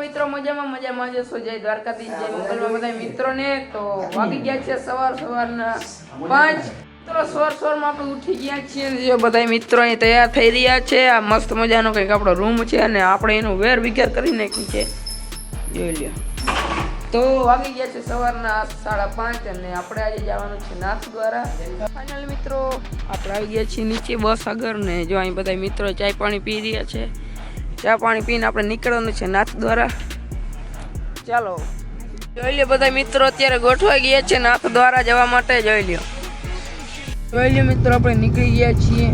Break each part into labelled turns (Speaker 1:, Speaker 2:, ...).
Speaker 1: મિત્રો મજામાં મજામાં જશો જય દ્વારકાધીશ જય મંગલમાં. બધા મિત્રોને તો વાગી ગયા છે સવાર સવારના પાંચ. મિત્રો સવાર સોરમાં આપણે ઉઠી ગયા છીએ જો બધા મિત્રો અહીં તૈયાર થઈ રહ્યા છે. આ મસ્ત મજાનો કંઈક આપણો રૂમ છે અને આપણે એનું વેર વિખેર કરી નાખ્યું છે જોઈ લ્યો. તો વાગી ગયા છે સવારના સાડા પાંચ અને આપણે આજે જવાનું છે નાથ દ્વારા ફાઇનલ મિત્રો આપણે આવી ગયા છીએ નીચે બસ આગળ ને જો અહીં બધા મિત્રો ચાય પાણી પી રહ્યા છે. ચા પાણી પીને આપણે નીકળવાનું છે નાથ દ્વારા. ચાલો. જોઈ લ્યો બધા મિત્રો, અત્યારે ગોઠવાઈ ગયા છે નાથ દ્વારા જવા માટે, જોઈ લ્યો. જોઈ લ્યો મિત્રો, આપણે નીકળી ગયા છીએ.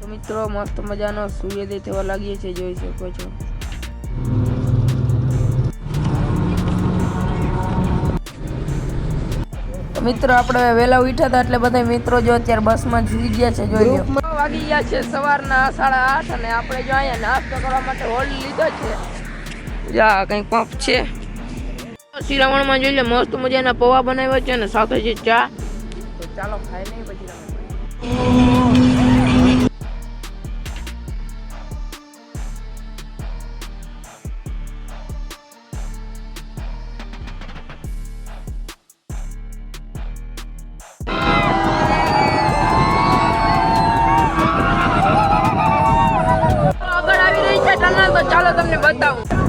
Speaker 1: તો મિત્રો, મસ્ત મજાનો સૂર્યોદય થવા લાગીએ છે, જોઈ શકો છો. મિત્રો, આપણે વહેલા ઉઠ્યા હતા એટલે બધા મિત્રો જો અત્યારે બસમાં જઈ ગયા છે, જોઈ લો વાગી ગયા છે સવારના સાડા આઠ અને આપણે જો અહીંયા નાસ્તો કરવા માટે હોલ્ડ લીધો છે. જા કંઈક પંપ છે. શિરામણમાં જોઈ લે, મસ્ત મજાના પૌવા બનાવ્યા છે અને સાથે છે ચા. તો ચાલો ખાઈ લઈએ પછી ચાલો તમને બતાવું.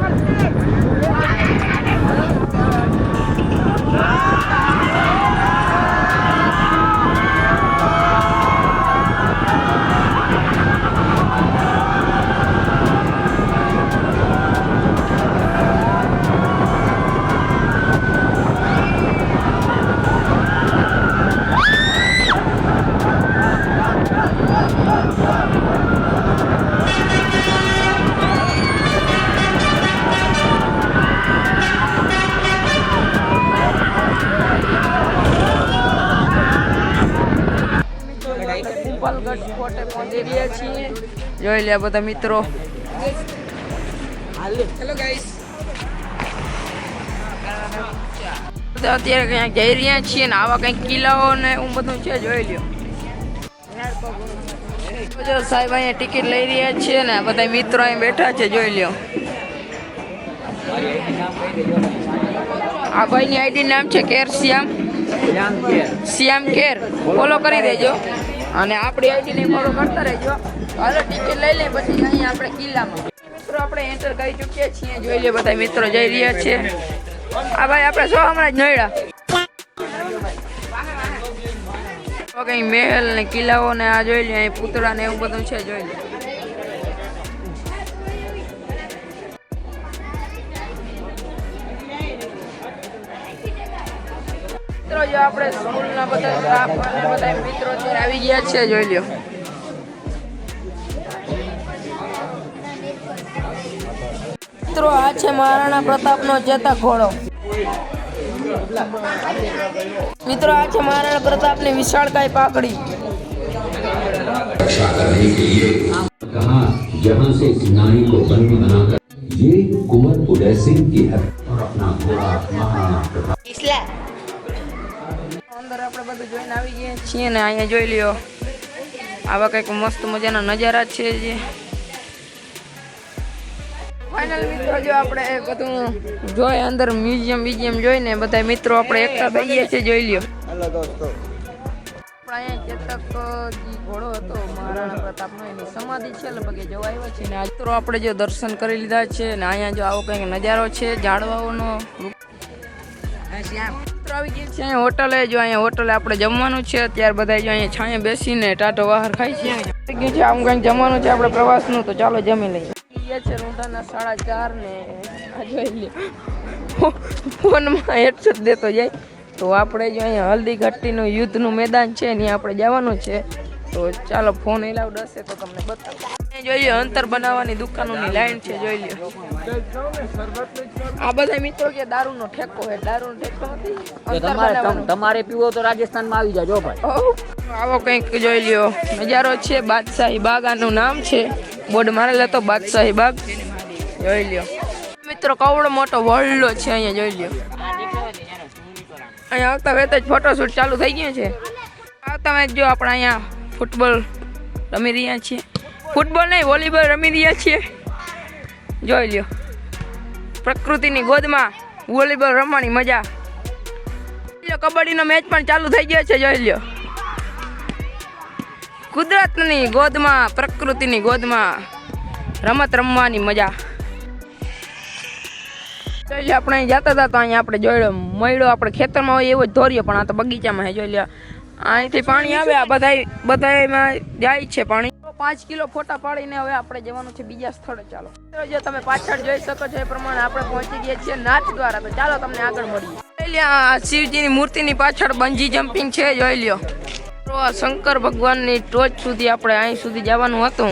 Speaker 1: રહ્યા છીએ. જોઈ લે બધા મિત્રો. હેલો ગાઈસ અત્યારે ક્યાંક જઈ રહ્યા છીએ ને આવા કંઈક કિલ્લાઓ ને એવું બધું છે જોઈ લ્યો. જો સાહેબ અહીંયા ટિકિટ લઈ રહ્યા છીએ ને બધા મિત્રો અહીં બેઠા છે જોઈ લ્યો. આ ભાઈની આઈડી નામ છે care Shyam. Shyam care. Follow કરી દેજો. અને આપણી આઈડી ને ફોલો કરતા રહેજો. હાલો ટિકિટ લઈ લે, પછી અહીંયા આપણે કિલ્લામાં. મિત્રો, આપણે એન્ટર કરી ચૂક્યા છીએ. જોઈ લે બધા મિત્રો જઈ રહ્યા છે. આ ભાઈ આપણે સો હમણાં જ નડ્યા? કઈ મહેલ ને કિલ્લાઓ ને આ જોઈ લે અહીં પૂતળા ને એવું બધું છે, જોઈ લે મિત્રો જો આપણે સ્કૂલના બધા સ્ટાફ અને બધા મિત્રો અત્યારે આવી ગયા છે જોઈ લ્યો મિત્રો આ છે મહારાણા પ્રતાપનો ચેતક ઘોડો મિત્રો આ છે મહારાણા પ્રતાપની વિશાળકાય પાકડી
Speaker 2: रक्षा करने के लिए कहा जहां से इस नारी को बंदी बनाकर ये कुंवर उदय सिंह की है और अपना घोड़ा महाराणा प्रताप
Speaker 1: અંદર આપણે બધું જોઈને આવી ગયા છીએ ને અહીંયા જોઈ લ્યો. આવા કંઈક મસ્ત મજાના નજારા છે જે. ફાઇનલ મિત્રો જો આપણે બધું જોઈ અંદર મ્યુઝિયમ મ્યુઝિયમ જોઈને બધા મિત્રો આપણે એકતા થઈએ છીએ જોઈ લ્યો. હેલો દોસ્તો. અહીંયા ચેતક જી ઘોડો હતો મહારાણા પ્રતાપનો એની સમાધિ છે લગભગ એ જોવા આવ્યા છે ને આજ આપણે જો દર્શન કરી લીધા છે ને અહીંયા જો આવો કંઈક નજારો છે ઝાડવાઓનો મિત્રો આવી ગયા છે. અહીંયા હોટલે જો અહીંયા હોટલે આપણે જમવાનું છે. અત્યારે બધા જો અહીંયા છાંયે બેસીને ટાટો બહાર ખાય છે. આવી ગયું છે. આમ કંઈક જમવાનું છે આપણે પ્રવાસનું. તો ચાલો જમી લઈએ. ગયા છે રૂંઢાના સાડા ચાર ને જોઈ ફોનમાં હેડસેટ દેતો જાય. તો આપણે જો અહીંયા હલ્દી યુદ્ધનું મેદાન છે ત્યાં આપણે જવાનું છે. તો ચાલો ફોન એલાઉડ હશે તો તમને બતાવો. જોઈ લો અંતર બનાવવાની દુકાનોની લાઈન છે જોઈ લ્યો. આ બધા મિત્રો કે દારૂનો ઠેકો છે દારૂનો ઠેકો નથી.
Speaker 3: તમારે તમારે પીવો તો રાજસ્થાનમાં આવી જાજો ભાઈ.
Speaker 1: આવો કંઈક જોઈ લ્યો. નજારો છે બાદશાહી બાગ આનું નામ છે બોર્ડ મારેલો તો બાદશાહી બાગ. જોઈ લ્યો. મિત્રો કવડો મોટો વડલો છે અહીંયા જોઈ લ્યો. અહીંયા આવતા વેત જ ફોટોશૂટ ચાલુ થઈ ગયું છે. આવતા વેત જો આપણે અહીંયા ફૂટબોલ રમી રહ્યા છીએ. ફૂટબોલ નહીં, વોલીબોલ રમી રહ્યા છીએ. જોઈ લ્યો. પ્રકૃતિની ગોદમાં વોલીબોલ રમવાની મજા. કબડ્ડીનો મેચ પણ ચાલુ થઈ ગયો છે, જોઈ લ્યો. કુદરતની ગોદમાં, પ્રકૃતિની ગોદમાં રમત રમવાની મજા. જોઈ લ્યો, આપણે અહીં જતા હતા તો અહીંયા આપણે જોઈ મળ્યો આપણે ખેતરમાં હોય એવો જ ધોર્યો, પણ આ તો બગીચામાં જોઈ લ્યો. અહીંથી પાણી આવે, આ બધા બધામાં જાય છે પાણી. પાંચ કિલો ફોટા પાડીને હવે આપણે જવાનું છે બીજા સ્થળે. ચાલો. જો તમે પાછળ જોઈ શકો છો, એ પ્રમાણે આપણે પહોંચી ગયા છીએ નાચ દ્વારા. તો ચાલો તમને આગળ મળીએ. શિવજીની મૂર્તિની પાછળ બંજી જમ્પિંગ છે, જોઈ લ્યો. શંકર ભગવાનની ટોચ સુધી આપણે અહીં સુધી જવાનું હતું.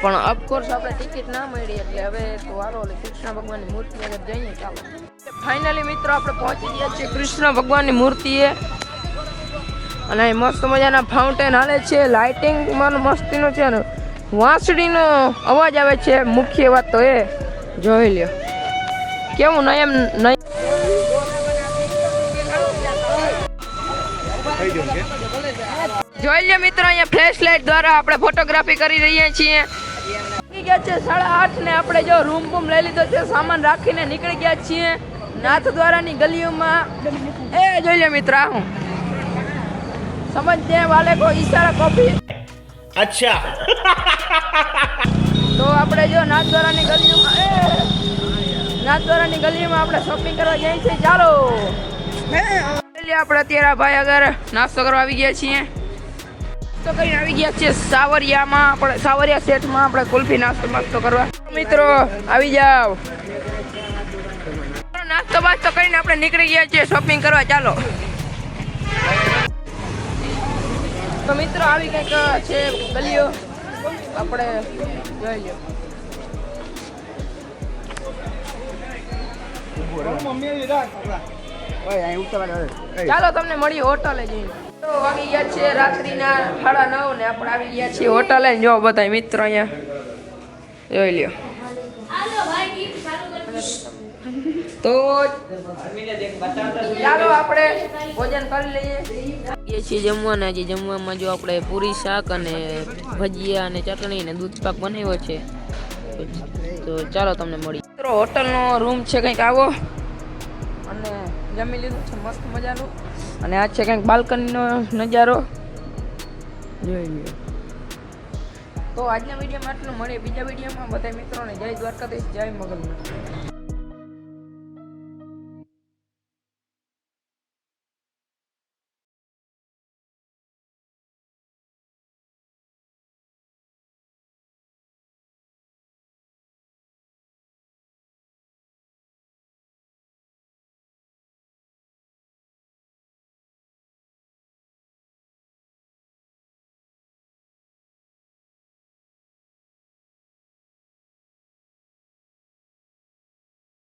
Speaker 1: પણ ઓફકોર્સ આપણે ટિકિટ ના મળી, એટલે હવે તો વારો કૃષ્ણ ભગવાનની મૂર્તિ આગળ જઈએ, ચાલો. ફાઇનલી મિત્રો, આપણે પહોંચી ગયા છીએ કૃષ્ણ ભગવાનની મૂર્તિએ. અને મસ્ત મજાના ફાઉન્ટેન હાલે છે લાઇટિંગમાં મસ્તીનું છે ને વાંસળીનો અવાજ આવે છે, મુખ્ય વાત તો એ. જોઈ લ્યો. કેવું નયમ નય જોઈ લ્યો મિત્રો, અહીંયા ફ્લેશ લાઇટ દ્વારા આપણે ફોટોગ્રાફી કરી રહ્યા છીએ. નીકળી ગયા છે સાડા આઠ ને આપણે જો રૂમ બૂમ લઈ લીધો છે, સામાન રાખીને નીકળી ગયા છીએ. નાથ દ્વારાની ગલીઓમાં. એ જોઈ લ્યો મિત્રો હું સમજને વાલે કો ઈશારા કોપી
Speaker 4: अच्छा
Speaker 1: તો આપણે જો નાથદ્વારાની ગલીઓમાં એ નાથદ્વારાની ગલીઓમાં આપણે શોપિંગ કરવા જઈએ છીએ ચાલો એટલે આપણે અત્યારે આ ભાઈ આગળ નાસ્તો કરવા આવી ગયા છીએ નાસ્તો કરીને આવી ગયા છીએ સાવરિયામાં આપણે સાવરિયા સેટમાં આપણે કુલ્ફી નાસ્તો નાસ્તો કરવા મિત્રો આવી જાઓ નાસ્તો બાસ્તો કરીને આપણે નીકળી ગયા છીએ શોપિંગ કરવા ચાલો તો મિત્રો, આવી કંઈક છે ગલીઓ. આપણે જોઈ લો ચાલો, તમને મળી હોટલે જઈને. વાગી ગયા છે રાત્રિના સાડા નવ ને આપણે આવી ગયા છીએ હોટલે. જો બધા મિત્રો અહીંયા. જોઈ લ્યો. તો ચાલો આપણે ભોજન કરી લઈએ. એ છીએ જમવાના. જે જમવામાં જો આપણે પૂરી શાક અને ભજીયા અને ચટણી અને દૂધ પાક બનાવ્યો છે. તો ચાલો તમને મળી. મિત્રો હોટલનો રૂમ છે કંઈક આવો. અને જમી લીધું છે મસ્ત મજાનું. અને આ છે કંઈક બાલ્કનીનો નજારો. જોઈ લ્યો. તો આજના વિડીયોમાં આટલું. મળીએ બીજા વિડીયોમાં. બધા મિત્રોને જય દ્વારકાધીશ જય મગલ